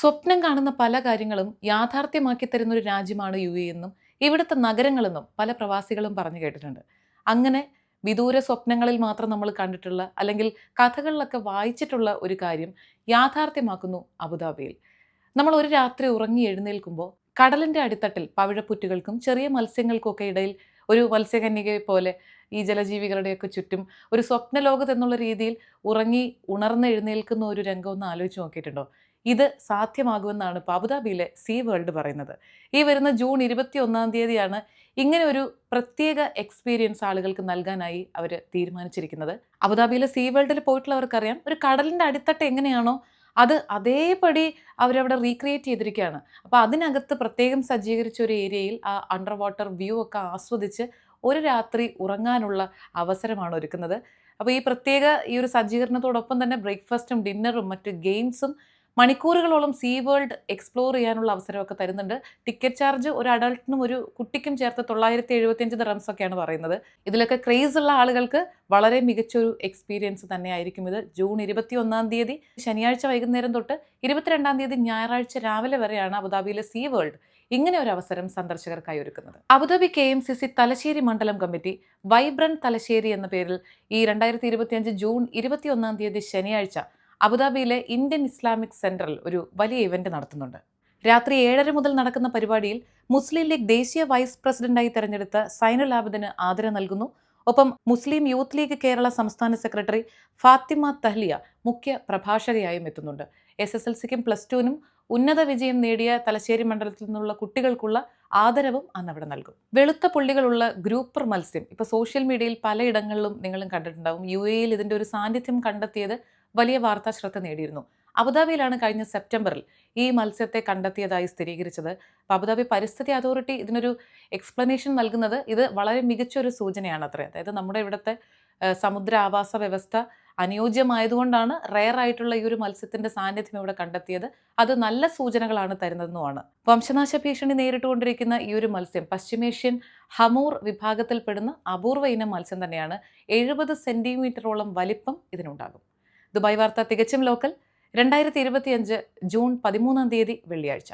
സ്വപ്നം കാണുന്ന പല കാര്യങ്ങളും യാഥാർത്ഥ്യമാക്കി തരുന്ന ഒരു രാജ്യമാണ് യു എ എന്നും ഇവിടുത്തെ നഗരങ്ങളെന്നും പല പ്രവാസികളും പറഞ്ഞു കേട്ടിട്ടുണ്ട്. അങ്ങനെ വിദൂര സ്വപ്നങ്ങളിൽ മാത്രം നമ്മൾ കണ്ടിട്ടുള്ള അല്ലെങ്കിൽ കഥകളിലൊക്കെ വായിച്ചിട്ടുള്ള ഒരു കാര്യം യാഥാർത്ഥ്യമാക്കുന്നു അബുദാബിയിൽ. നമ്മൾ ഒരു രാത്രി ഉറങ്ങി എഴുന്നേൽക്കുമ്പോൾ കടലിന്റെ അടിത്തട്ടിൽ പവിഴപ്പുറ്റുകൾക്കും ചെറിയ മത്സ്യങ്ങൾക്കൊക്കെ ഇടയിൽ ഒരു മത്സ്യകന്യകയെ പോലെ ഈ ജലജീവികളുടെയൊക്കെ ചുറ്റും ഒരു സ്വപ്നലോകത്ത് എന്നുള്ള രീതിയിൽ ഉറങ്ങി ഉണർന്ന് എഴുന്നേൽക്കുന്ന ഒരു രംഗം ഒന്ന് ആലോചിച്ച് നോക്കിയിട്ടുണ്ടോ? ഇത് സാധ്യമാകുമെന്നാണ് അബുദാബിയിലെ സീ വേൾഡ് പറയുന്നത്. ഈ വരുന്ന ജൂൺ ഇരുപത്തി ഒന്നാം തീയതിയാണ് ഇങ്ങനെ ഒരു പ്രത്യേക എക്സ്പീരിയൻസ് ആളുകൾക്ക് നൽകാനായി അവർ തീരുമാനിച്ചിരിക്കുന്നത്. അബുദാബിയിലെ സീ വേൾഡിൽ പോയിട്ടുള്ളവർക്കറിയാം ഒരു കടലിന്റെ അടിത്തട്ട് എങ്ങനെയാണോ അത് അതേപടി അവരവിടെ റീക്രിയേറ്റ് ചെയ്തിരിക്കുകയാണ്. അപ്പോൾ അതിനകത്ത് പ്രത്യേകം സജ്ജീകരിച്ച ഒരു ഏരിയയിൽ ആ അണ്ടർ വാട്ടർ വ്യൂ ഒക്കെ ആസ്വദിച്ച് ഒരു രാത്രി ഉറങ്ങാനുള്ള അവസരമാണ് ഒരുക്കുന്നത്. അപ്പോൾ ഈ പ്രത്യേക ഈ ഒരു സജ്ജീകരണത്തോടൊപ്പം തന്നെ ബ്രേക്ക്ഫാസ്റ്റും ഡിന്നറും മറ്റ് ഗെയിംസും മണിക്കൂറുകളോളം സീ വേൾഡ് എക്സ്പ്ലോർ ചെയ്യാനുള്ള അവസരമൊക്കെ തരുന്നുണ്ട്. ടിക്കറ്റ് ചാർജ് ഒരു അഡൾട്ടിനും ഒരു കുട്ടിക്കും ചേർത്ത് തൊള്ളായിരത്തി എഴുപത്തിയഞ്ച് റംസ് ഒക്കെയാണ് പറയുന്നത്. ഇതിലൊക്കെ ക്രേസ് ഉള്ള ആളുകൾക്ക് വളരെ മികച്ചൊരു എക്സ്പീരിയൻസ് തന്നെയായിരിക്കും ഇത്. ജൂൺ ഇരുപത്തി ഒന്നാം തീയതി ശനിയാഴ്ച വൈകുന്നേരം തൊട്ട് ഇരുപത്തിരണ്ടാം തീയതി ഞായറാഴ്ച രാവിലെ വരെയാണ് അബുദാബിയിലെ സീ വേൾഡ് ഇങ്ങനെ ഒരു അവസരം സന്ദർശകർക്കായി ഒരുക്കുന്നത്. Abu Dhabi K M C C Thalassery മണ്ഡലം കമ്മിറ്റി വൈബ്രന്റ് തലശ്ശേരി എന്ന പേരിൽ ഈ രണ്ടായിരത്തി ഇരുപത്തിയഞ്ച് ജൂൺ ഇരുപത്തിയൊന്നാം തീയതി ശനിയാഴ്ച അബുദാബിയിലെ ഇന്ത്യൻ ഇസ്ലാമിക് സെൻട്രൽ ഒരു വലിയ ഇവന്റ് നടത്തുന്നുണ്ട്. രാത്രി ഏഴര മുതൽ നടക്കുന്ന പരിപാടിയിൽ മുസ്ലിം ലീഗ് ദേശീയ വൈസ് പ്രസിഡന്റായി തെരഞ്ഞെടുത്ത സൈനുൽ ആബിദിന് ആദരം നൽകുന്നു. ഒപ്പം മുസ്ലിം യൂത്ത് ലീഗ് കേരള സംസ്ഥാന സെക്രട്ടറി ഫാത്തിമ തഹ്ലിയ മുഖ്യ പ്രഭാഷകയായും എത്തുന്നുണ്ട്. എസ് എസ് എൽ സിക്കും പ്ലസ് ടുവിനും ഉന്നത വിജയം നേടിയ തലശ്ശേരി മണ്ഡലത്തിൽ നിന്നുള്ള കുട്ടികൾക്കുള്ള ആദരവും അന്ന് അവിടെ നൽകും. വെളുത്ത പുള്ളികളുള്ള ഗ്രൂപ്പർ മത്സ്യം. ഇപ്പോൾ സോഷ്യൽ മീഡിയയിൽ പലയിടങ്ങളിലും നിങ്ങളും കണ്ടിട്ടുണ്ടാവും. യു എയിൽ ഇതിന്റെ ഒരു സാന്നിധ്യം കണ്ടെത്തിയത് വലിയ വാർത്താ ശ്രദ്ധ നേടിയിരുന്നു. അബുദാബിയിലാണ് കഴിഞ്ഞ സെപ്റ്റംബറിൽ ഈ മത്സ്യത്തെ കണ്ടെത്തിയതായി സ്ഥിരീകരിച്ചത്. അപ്പോൾ അബുദാബി പരിസ്ഥിതി അതോറിറ്റി ഇതിനൊരു എക്സ്പ്ലനേഷൻ നൽകുന്നത് ഇത് വളരെ മികച്ചൊരു സൂചനയാണ് അത്രേ. അതായത് നമ്മുടെ ഇവിടുത്തെ സമുദ്ര ആവാസ വ്യവസ്ഥ അനുയോജ്യമായതുകൊണ്ടാണ് റയർ ആയിട്ടുള്ള ഈ ഒരു മത്സ്യത്തിന്റെ സാന്നിധ്യം ഇവിടെ കണ്ടെത്തിയത്. അത് നല്ല സൂചനകളാണ് തരുന്നതെന്നുമാണ്. വംശനാശ ഭീഷണി നേരിട്ടുകൊണ്ടിരിക്കുന്ന ഈ ഒരു മത്സ്യം പശ്ചിമേഷ്യൻ ഹമൂർ വിഭാഗത്തിൽപ്പെടുന്ന അപൂർവ ഇനം മത്സ്യം തന്നെയാണ്. എഴുപത് സെന്റിമീറ്ററോളം വലിപ്പം ഇതിനുണ്ടാകും. ദുബായ് വാർത്ത തികച്ചും ലോക്കൽ. രണ്ടായിരത്തി ഇരുപത്തിയഞ്ച് ജൂൺ പതിമൂന്നാം തീയതി വെള്ളിയാഴ്ച.